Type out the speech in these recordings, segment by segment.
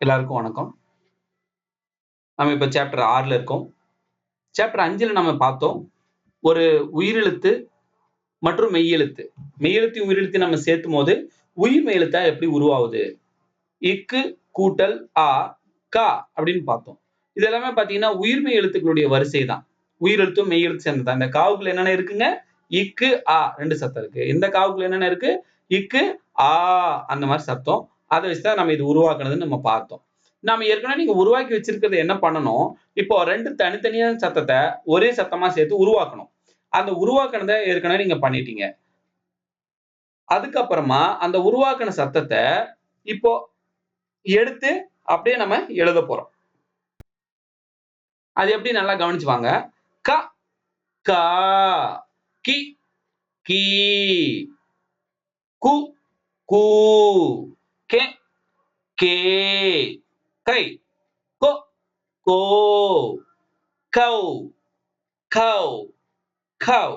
எல்லாருக்கும் வணக்கம். நம்ம இப்போ சாப்டர் ஆறுல இருக்கோம். சாப்டர் அஞ்சுல நம்ம பார்த்தோம் ஒரு உயிரெழுத்து மற்றும் மெய்யெழுத்து. மெய்யெழுத்தையும் உயிரெழுத்தையும் நம்ம சேர்த்தும் போது உயிர் மெய்யெழுத்தா எப்படி உருவாகுது? இக்கு கூட்டல் ஆ கா அப்படின்னு பார்த்தோம். இது எல்லாமே பாத்தீங்கன்னா உயிர்மெய் எழுத்துக்களுடைய வரிசை தான் உயிரெழுத்தும் மெய்யெழுத்து சேர்ந்தது? அந்த காவுக்குள்ள என்னென்ன இருக்குங்க? இக்கு ஆ ரெண்டு சத்தம் இருக்கு. இந்த காவுக்குள்ள என்னென்ன இருக்கு? இக்கு ஆ அந்த மாதிரி சத்தம். அதை வச்சுதான் நம்ம இது உருவாக்குனதுன்னு நம்ம பார்த்தோம். நம்ம ஏற்கனவே நீங்க உருவாக்கி வச்சிருக்கிறது என்ன பண்ணணும்? இப்போ ரெண்டு தனித்தனியான சத்தத்தை ஒரே சத்தமா சேர்த்து உருவாக்கணும். அந்த உருவாக்குனதை ஏற்கனவே நீங்க பண்ணிட்டீங்க. அதுக்கப்புறமா அந்த உருவாக்கின சத்தத்தை இப்போ எடுத்து அப்படியே நம்ம எழுத போறோம். அது எப்படி நல்லா கவனிச்சு வாங்க க கா கி கீ கு கூ. கே. கை. கோ. கோ. கவ் கவ் கவ்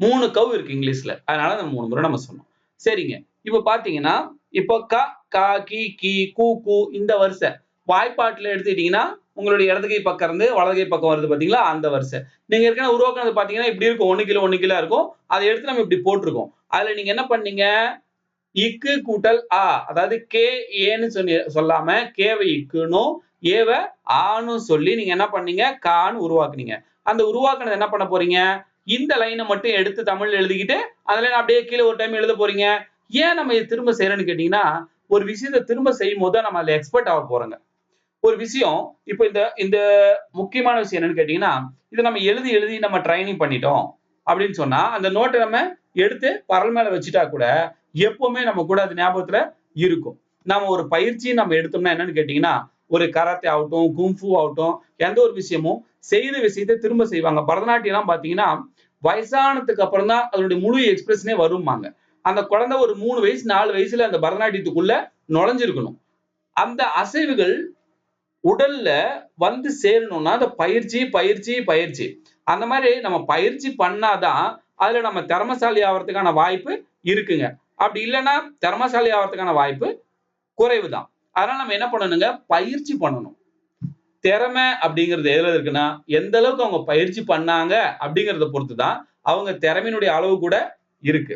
மூணு கவ் இருக்கு இங்கிலீஷ்ல. அதனால நம்ம மூணு முறை நம்ம சொன்னோம். சரிங்க. இப்ப பாத்தீங்கன்னா இப்போ க கா கி கி கூ கூ இந்த வரிசை. வாய்ப்பாட்டுல எடுத்துக்கிட்டீங்கன்னா உங்களுடைய இடதுகை பக்கம் இருந்து வலதுகை பக்கம் வருது பாத்தீங்களா? அந்த வரிசை. நீங்க ஏற்கனவே உருவாக்குனது பாத்தீங்கன்னா இப்படி இருக்கும். ஒன்னு கிலோ ஒன்னு கிலோ இருக்கும். அதை எடுத்து நம்ம இப்படி போட்டிருக்கோம். அதுல நீங்க என்ன பண்ணீங்க? இக்கு கூட்டல் ஆ. அதாவது கே ஏன்னு சொல்லி சொல்லாம கேவை இக்குனும் ஏவ ஆன்னு சொல்லி நீங்க என்ன பண்ணீங்க? கான்னு உருவாக்குனீங்க. அந்த உருவாக்குனது என்ன பண்ண போறீங்க? இந்த லைனை மட்டும் எடுத்து தமிழ்ல எழுதிக்கிட்டு அதுல அப்படியே கீழே ஒரு டைம் எழுத போறீங்க. ஏன் நம்ம இதை திரும்ப செய்யறோம்னு கேட்டீங்கன்னா ஒரு விஷயத்தை திரும்ப செய்யும் போது நம்ம அதுல எக்ஸ்பர்ட் ஆக போறோங்க. ஒரு விஷயம் இப்போ இந்த இந்த முக்கியமான விஷயம் என்னன்னு கேட்டீங்கன்னா இதை நம்ம எழுதி எழுதி நம்ம ட்ரைனிங் பண்ணிட்டோம் அப்படின்னு சொன்னா அந்த நோட்டை நம்ம எடுத்து பரல் மேல வச்சுட்டா கூட எப்பவுமே நம்ம கூட அது ஞாபகத்துல இருக்கும். நாம ஒரு பயிற்சி நம்ம எடுத்தோம்னா என்னன்னு கேட்டீங்கன்னா ஒரு கராத்தே ஆகட்டும் கும்ஃபு ஆகட்டும் எந்த ஒரு விஷயமும் செய்த விஷயத்தை திரும்ப செய்வாங்க. பரதநாட்டியம் எல்லாம் பாத்தீங்கன்னா வயசானதுக்கு அப்புறம் தான் அதனுடைய முழு எக்ஸ்பிரஷனே வருமாங்க அந்த குழந்தை ஒரு மூணு வயசு நாலு வயசுல அந்த பரதநாட்டியத்துக்குள்ள நுழைஞ்சிருக்கணும். அந்த அசைவுகள் உடல்ல வந்து சேரணும்னா அந்த பயிற்சி பயிற்சி பயிற்சி. அந்த மாதிரி நம்ம பயிற்சி பண்ணாதான் அதுல நம்ம திறமசாலி ஆகிறதுக்கான வாய்ப்பு இருக்குங்க. அப்படி இல்லைன்னா திறமசாலி ஆகிறதுக்கான வாய்ப்பு குறைவு தான் அதனால நம்ம என்ன பண்ணணுங்க? பயிற்சி பண்ணணும். திறமை அப்படிங்கிறது எதுல இருக்குன்னா எந்த அளவுக்கு அவங்க பயிற்சி பண்ணாங்க அப்படிங்கிறத பொறுத்து தான் அவங்க திறமையினுடைய அளவு கூட இருக்கு.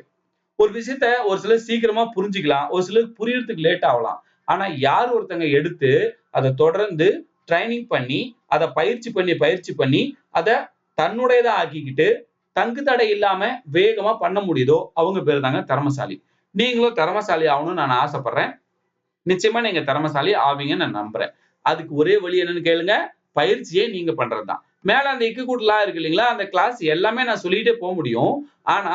ஒரு விஷயத்த ஒரு சிலர் சீக்கிரமா புரிஞ்சுக்கலாம் ஒரு சிலர் புரியறதுக்கு லேட் ஆகலாம். ஆனா யார் ஒருத்தங்க எடுத்து அதை தொடர்ந்து ட்ரைனிங் பண்ணி அதை பயிற்சி பண்ணி பயிற்சி பண்ணி அதை தன்னுடையதா ஆக்கிக்கிட்டு தங்கு தடை இல்லாம வேகமா பண்ண முடியுதோ அவங்க பேர் தாங்க திறமசாலி நீங்களும் திறமசாலி ஆகணும்னு நான் ஆசைப்படுறேன். நிச்சயமா நீங்க திறமசாலி ஆவீங்கன்னு நான் நம்புறேன். அதுக்கு ஒரே வழி என்னன்னு கேளுங்க. பயிற்சியே நீங்க பண்றதுதான். மேல அந்த இக்கு கூட்டலாம் இருக்கு இல்லைங்களா? அந்த கிளாஸ் எல்லாமே நான் சொல்லிட்டே போக முடியும். ஆனா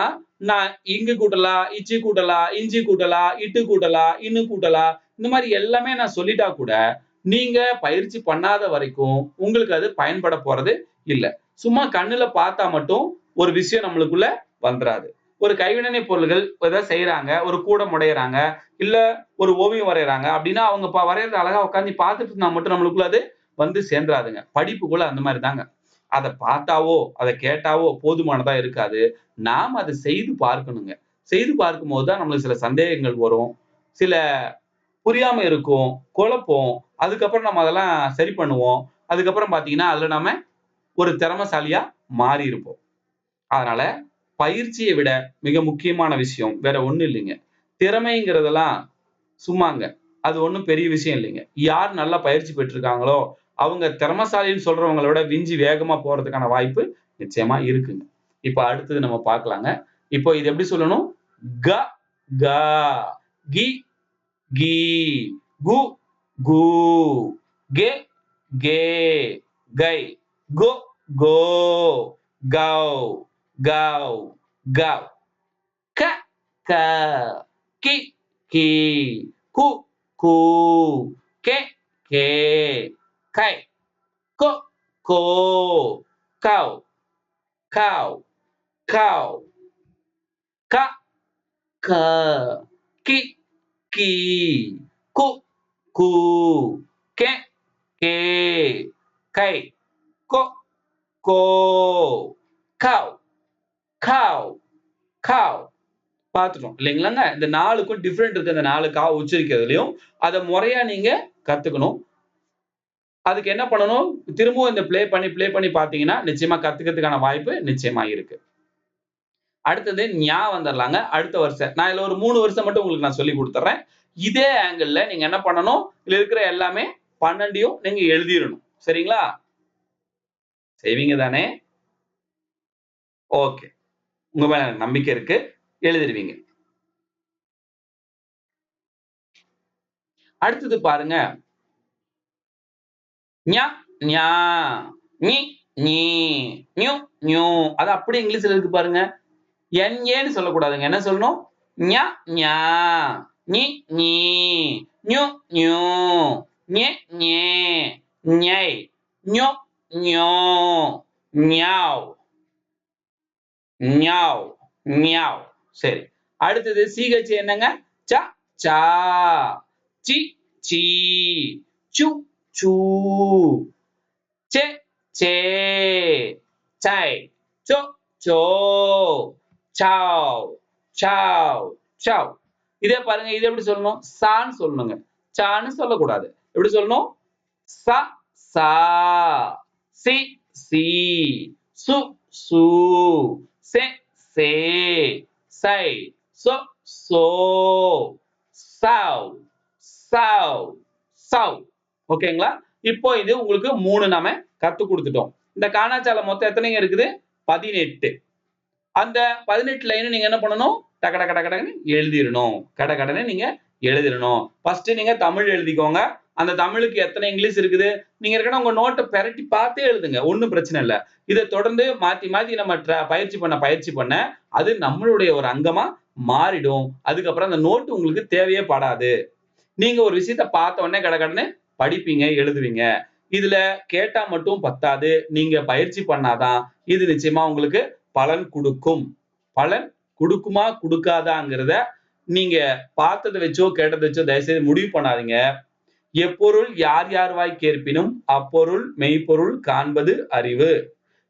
நான் இங்கு கூட்டலா இச்சி கூட்டலா இஞ்சி கூட்டலா இட்டு கூட்டலா இன்னு கூட்டலா இந்த மாதிரி எல்லாமே நான் சொல்லிட்டா கூட நீங்க பயிற்சி பண்ணாத வரைக்கும் உங்களுக்கு அது பயன்பட போறது இல்லை. சும்மா கண்ணுல பார்த்தா மட்டும் ஒரு விஷயம் நம்மளுக்குள்ள வந்துராது. ஒரு கைவினை பொருள்கள் ஏதாவது செய்யறாங்க ஒரு கூடம் உடையறாங்க இல்ல ஒரு ஓவியம் வரைகிறாங்க அப்படின்னா அவங்க வரைகிறது அழகா உட்காந்து பார்த்துட்டு இருந்தா மட்டும் நம்மளுக்குள்ள அது வந்து சேர்ந்துராதுங்க. படிப்புக்குள்ள அந்த மாதிரி தாங்க அதை பார்த்தாவோ அதை கேட்டாவோ போதுமானதா இருக்காது. நாம் அதை செய்து பார்க்கணுங்க. செய்து பார்க்கும் போது தான் நம்மளுக்கு சில சந்தேகங்கள் வரும். சில புரியாம இருக்கும் குழப்பம். அதுக்கப்புறம் நம்ம அதெல்லாம் சரி பண்ணுவோம். அதுக்கப்புறம் பாத்தீங்கன்னா அதுல நம்ம ஒரு திறமசாலியா மாறி இருப்போம். அதனால பயிற்சியை விட மிக முக்கியமான விஷயம் வேற ஒண்ணும் இல்லைங்க. திறமைங்கிறதெல்லாம் சும்மாங்க. அது ஒண்ணும் பெரிய விஷயம் இல்லைங்க. யார் நல்லா பயிற்சி பெற்றிருக்காங்களோ அவங்க திறமசாலின்னு சொல்றவங்கள விட விஞ்சி வேகமா போறதுக்கான வாய்ப்பு நிச்சயமா இருக்குங்க. இப்ப அடுத்தது நம்ம பார்க்கலாங்க. இப்போ இது எப்படி சொல்லணும்? க க கி கி கு கு கே கே கை. go, go, go, go, go. Ka, ka, ki, ki, ku, ku, ke, ke, kai, ko, ko, kau kau cow, ka, ka, ki, ki, ku, ku, ke, ke, kai. கோ கோ காவ் காவ் கௌ பார்த்துட்டோம் இல்லைங்களாங்க இந்த நாலுக்கும் டிஃப்ரெண்ட் இருக்கு. இந்த நாலு கா உச்சரிக்கிறதுலையும் அதை முறையா நீங்க கத்துக்கணும். அதுக்கு என்ன பண்ணணும்? திரும்பவும் இந்த ப்ளே பண்ணி ப்ளே பண்ணி பார்த்தீங்கன்னா நிச்சயமா கத்துக்கிறதுக்கான வாய்ப்பு நிச்சயமா இருக்கு. அடுத்தது ஞா வந்துடலாங்க. அடுத்த வருஷம் நான் இதுல ஒரு மூணு வருஷம் மட்டும் உங்களுக்கு நான் சொல்லி கொடுத்துட்றேன் இதே ஆங்கிள் நீங்க என்ன பண்ணணும்? இதுல இருக்கிற எல்லாமே பன்னெண்டையும் நீங்க எழுதிடணும். சரிங்களா? செய்வீங்க தானே? ஓகே உங்க மேல நம்பிக்கை இருக்கு. எழுதிடுவீங்க. அடுத்தது பாருங்க. ஞா ஞா நீ நீ நியூ நியூ அது அப்படியே இங்கிலீஷ்ல இருக்கு பாருங்க. என் ஏன்னு சொல்லக்கூடாதுங்க. என்ன சொல்லணும்? ஞா ஞா நீ நீ நியூ நியூ ஞே ஞே ஞை ஞோ ஞோ ஞாவ். ஞாவ். ஞாவ். சரி. அடுத்தது சிஹெச் என்னங்க? ச சா சி சி சு சு. சே சே சை சோ சோ சாவ் சாவ் சாவ். இதே பாருங்க இது எப்படி சொல்லணும்? சான்னு சொல்லணுங்க. சான்னு சொல்லக்கூடாது. எப்படி சொல்லணும்? ச சா. சி சி சு சு செ சே சை சோ சோ சவ் சவ் சவ். ஓகேங்களா? இப்போ இது உங்களுக்கு மூணு நாம கத்து கொடுத்துட்டோம். இந்த காணாச்சாலை மொத்தம் எத்தனைங்க இருக்குது? பதினெட்டு. அந்த பதினெட்டு லைன் நீங்க என்ன பண்ணணும்? டக டக டக டகன்னு எழுதிடணும். கட கடனை நீங்க எழுதிடணும். ஃபர்ஸ்ட் நீங்க தமிழ் எழுதிக்கோங்க. அந்த தமிழுக்கு எத்தனை இங்கிலீஷ் இருக்குது? நீங்க இருக்கணும் உங்க நோட்டை பெரட்டி பார்த்தே எழுதுங்க. ஒன்றும் பிரச்சனை இல்லை. இதை தொடர்ந்து மாத்தி மாத்தி நம்ம பயிற்சி பண்ண பயிற்சி பண்ண அது நம்மளுடைய ஒரு அங்கமா மாறிடும். அதுக்கப்புறம் அந்த நோட்டு உங்களுக்கு தேவையே படாது. நீங்க ஒரு விஷயத்த பார்த்த உடனே கட படிப்பீங்க எழுதுவீங்க. இதுல கேட்டா மட்டும் பத்தாது. நீங்க பயிற்சி பண்ணாதான் இது நிச்சயமா உங்களுக்கு பலன் கொடுக்கும். பலன் கொடுக்குமா கொடுக்காதாங்கிறத நீங்க பார்த்ததை வச்சோ கேட்டதை வச்சோ தயவுசெய்து முடிவு பண்ணாதீங்க. எப்பொருள் யார் யார் வாய் கேட்பினும் அப்பொருள் மெய்ப்பொருள் காண்பது அறிவு.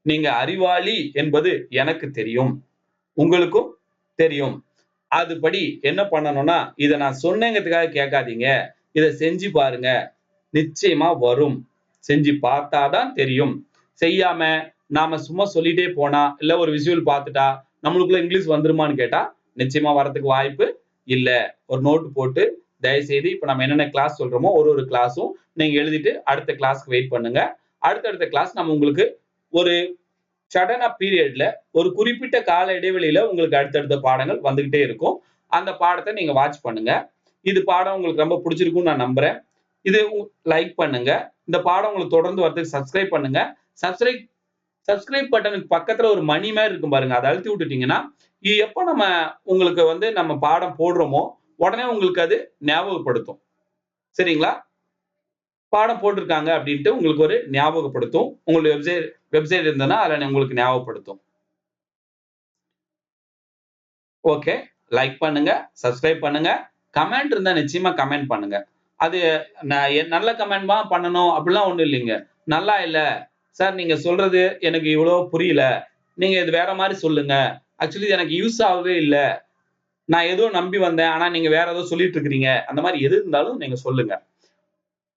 நீங்க அறிவாளி என்பது எனக்கு தெரியும். உங்களுக்கும் தெரியும். அதுபடி என்ன பண்ணணும்னா இதை நான் சொன்னேங்கிறதுக்காக கேட்காதீங்க. இதை செஞ்சு பாருங்க. நிச்சயமா வரும். செஞ்சு பார்த்தாதான் தெரியும். செய்யாம நாம சும்மா சொல்லிட்டே போனா இல்ல ஒரு விஷுவல் பார்த்துட்டா நம்மளுக்குள்ள இங்கிலீஷ் வந்துருமான்னு கேட்டா நிச்சயமா வரத்துக்கு வாய்ப்பு இல்ல. ஒரு நோட்டு போட்டு தயவுசெய்து இப்ப நம்ம என்னென்ன கிளாஸ் சொல்றோமோ ஒரு ஒரு கிளாஸும் நீங்க எழுதிட்டு அடுத்த கிளாஸ்க்கு வெயிட் பண்ணுங்க. அடுத்தடுத்த கிளாஸ் நம்ம உங்களுக்கு ஒரு சடனாக பீரியட்ல ஒரு குறிப்பிட்ட கால இடைவெளியில உங்களுக்கு அடுத்தடுத்த பாடங்கள் வந்துகிட்டே இருக்கும். அந்த பாடத்தை நீங்க வாட்ச் பண்ணுங்க. இது பாடம் உங்களுக்கு ரொம்ப பிடிச்சிருக்கும்னு நான் நம்புறேன். இது லைக் பண்ணுங்க. இந்த பாடம் உங்களுக்கு தொடர்ந்து வரதுக்கு சப்ஸ்கிரைப் பண்ணுங்க. சப்ஸ்கிரைப் சப்ஸ்கிரைப் பட்டனுக்கு பக்கத்துல ஒரு மணி மாதிரி இருக்கும் பாருங்க. அதை அழுத்தி விட்டுட்டீங்கன்னா இது எப்போ நம்ம உங்களுக்கு வந்து நம்ம பாடம் போடுறோமோ உடனே உங்களுக்கு அது ஞாபகப்படுத்தும். சரிங்களா? பாடம் போட்டிருக்காங்க அப்படின்ட்டு உங்களுக்கு ஒரு ஞாபகப்படுத்தும். உங்களுடைய வெப்சைட் வெப்சைட் இருந்ததுன்னா அதில் உங்களுக்கு ஞாபகப்படுத்தும். ஓகே லைக் பண்ணுங்க சப்ஸ்கிரைப் பண்ணுங்க. கமெண்ட் இருந்தா நிச்சயமா கமெண்ட் பண்ணுங்க. அது நான் நல்ல கமெண்ட்மா பண்ணணும் அப்படிலாம் ஒன்றும் இல்லைங்க. நல்லா இல்லை. சார் நீங்க சொல்றது எனக்கு இவ்வளோ புரியல. நீங்க இது வேற மாதிரி சொல்லுங்க. ஆக்சுவலி எனக்கு யூஸ் ஆகவே இல்லை. நான் ஏதோ நம்பி வந்தேன் ஆனா நீங்க வேற ஏதோ சொல்லிட்டு இருக்கிறீங்க அந்த மாதிரி எது இருந்தாலும் நீங்க சொல்லுங்க.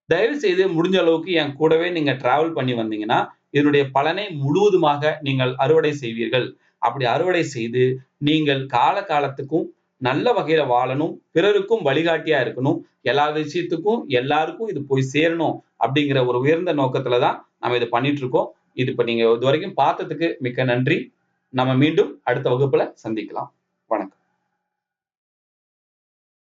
தயவு செய்து முடிஞ்ச அளவுக்கு என் கூடவே நீங்க டிராவல் பண்ணி வந்தீங்கன்னா இதனுடைய பலனை முழுவதுமாக நீங்கள் அறுவடை செய்வீர்கள். அப்படி அறுவடை செய்து நீங்கள் கால காலத்துக்கும் நல்ல வகையில வாழணும் பிறருக்கும் வழிகாட்டியா இருக்கணும் எல்லா விஷயத்துக்கும் எல்லாருக்கும் இது போய் சேரணும் அப்படிங்கிற ஒரு உயர்ந்த நோக்கத்துல தான் நம்ம இதை பண்ணிட்டு இருக்கோம் இது இப்ப நீங்க இது வரைக்கும் பார்த்ததுக்கு மிக்க நன்றி. நம்ம மீண்டும் அடுத்த வகுப்புல சந்திக்கலாம்.